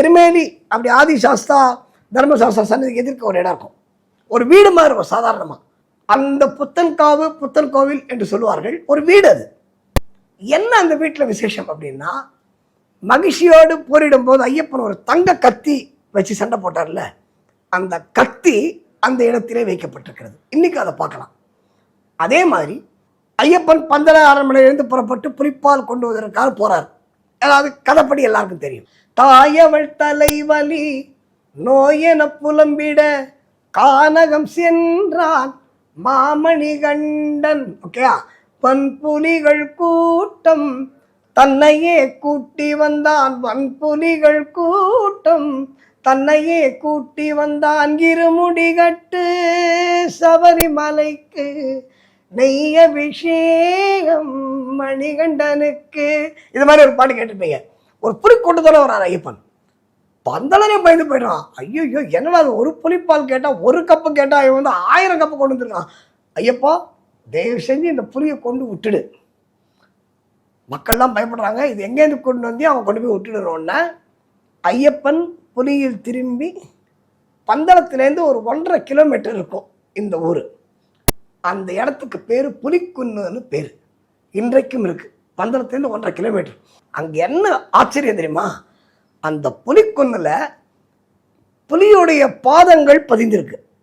எருமேலி அப்படி ஆதி சாஸ்தா தர்மசாஸ்தா சன்னதிக்கு எதிர்க்க ஒரு இடம் இருக்கும். ஒரு வீடு மாதிரி இருக்கும் சாதாரணமாக அந்த புத்தன்காவு புத்தன் கோவில் என்று சொல்லுவார்கள். ஒரு வீடு அது. என்ன அந்த வீட்டில் விசேஷம் அப்படின்னா மகிழ்ச்சியோடு போரிடும் போது ஐயப்பன் ஒரு தங்க கத்தி வச்சு சண்டை போட்டார்ல அந்த கத்தி அந்த இடத்திலே வைக்கப்பட்டிருக்கிறது. இன்னைக்கு அதை பார்க்கலாம். அதே மாதிரி ஐயப்பன் பந்தல அரண்மனையிலிருந்து புறப்பட்டு புலிப்பால் கொண்டு வருவதற்காக போகிறார் அதாவது கதைப்படி எல்லாருக்கும் தெரியும். தாயவள் தலைவலி நோயென புலம்பிட கானகம் சென்றான் மாமணி கண்டன். ஓகேயா பன்புலிகள் கூட்டம் தன்னையே கூட்டி வந்தான். வன்புலிகள் கூட்டம் தன்னையே கூட்டி வந்தான். இருமுடி கட்டு சபரிமலைக்கு நெய் அபிஷேகம் மணிகண்டனுக்கு. இது மாதிரி ஒரு பாட்டு கேட்டிருப்பீங்க. ஒரு புலி கொண்டு தானே ஐயப்பன். பந்தளனே பயந்து போயிடுறான். ஐயோ என்னடா அது ஒரு புலிப்பால் கேட்டால் ஒரு கப்பு கேட்டால் இவன் வந்து ஆயிரம் கப்பு கொண்டு வந்துருக்கான். ஐயப்பா தயவு செஞ்சு இந்த புலியை கொண்டு விட்டுடு. மக்கள்லாம் பயப்படுறாங்க. இது எங்கேருந்து கொண்டு வந்து அவன் கொண்டு போய் விட்டுடுறோன்னா ஐயப்பன் புலியில் திரும்பி பந்தளத்துலேருந்து ஒரு ஒன்றரை கிலோமீட்டர் இருக்கும் இந்த ஊர். அந்த இடத்துக்கு பேர் புலிக்குன்னுன்னு பேர். இன்றைக்கும் இருக்குது பந்தளத்துலேருந்து ஒன்றரை கிலோமீட்டர். அங்கே என்ன ஆச்சரியம் தெரியுமா? அந்த புலிக்குன்னில் புலியுடைய பாதங்கள் பதிந்திருக்கு.